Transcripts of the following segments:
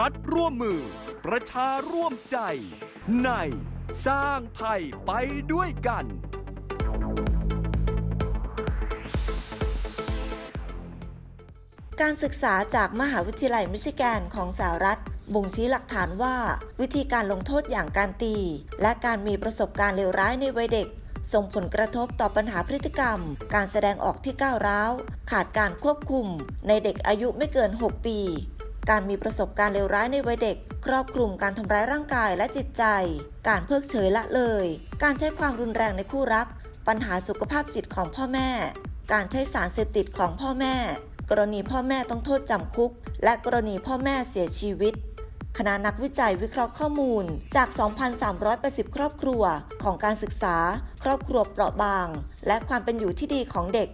รัฐร่วมมือ ประชาร่วมใจ ในสร้างไทยไปด้วยกัน การศึกษาจากมหาวิทยาลัยมิชิแกนของสหรัฐบ่งชี้หลักฐานว่า วิธีการลงโทษอย่างการตี และการมีประสบการณ์เลวร้ายในวัยเด็ก ส่งผลกระทบต่อปัญหาพฤติกรรม การแสดงออกที่ก้าวร้าว ขาดการควบคุม ในเด็กอายุไม่เกิน 6 ปี การมีประสบการณ์เลวร้ายในวัยเด็ก ครอบคลุมการทำร้ายร่างกายและจิตใจ การเพิกเฉยละเลย การใช้ความรุนแรงในคู่รัก ปัญหาสุขภาพจิตของพ่อแม่ การใช้สารเสพติดของพ่อแม่ กรณีพ่อแม่ต้องโทษจำคุก และกรณีพ่อแม่เสียชีวิตคณะนักวิจัยวิเคราะห์ข้อมูลจาก 2,380 ครอบครัวของการศึกษา ครอบครัวเปราะบาง และความเป็นอยู่ที่ดีของเด็ก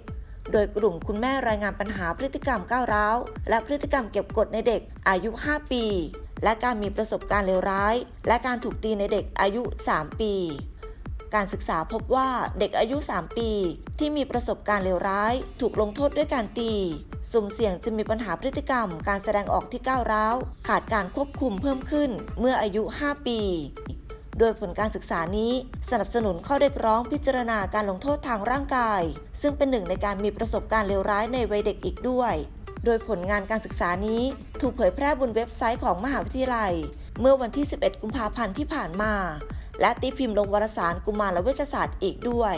โดยกลุ่มคุณแม่รายงานปัญหาพฤติกรรมก้าวร้าว และพฤติกรรมเก็บกดในเด็กอายุ 5 ปี และการมีประสบการณ์เลวร้าย และการถูกตีในเด็กอายุ 3 ปี การศึกษาพบว่าเด็กอายุ 3 ปี ที่มีประสบการณ์เลวร้าย ถูกลงโทษด้วยการตี สุ่มเสี่ยงจะมีปัญหาพฤติกรรม การแสดงออกที่ก้าวร้าว ขาดการควบคุมเพิ่มขึ้นเมื่ออายุ 5 ปี โดยผลการศึกษานี้สนับสนุนข้อเรียกร้องพิจารณาการลงโทษทางร่างกาย ซึ่งเป็นหนึ่งในการมีประสบการณ์เลวร้ายในวัยเด็กอีกด้วย โดยผลงานการศึกษานี้ถูกเผยแพร่บนเว็บไซต์ของมหาวิทยาลัย เมื่อวันที่ 11 กุมภาพันธ์ที่ผ่านมา และตีพิมพ์ลงวารสารกุมารและเวชศาสตร์อีกด้วย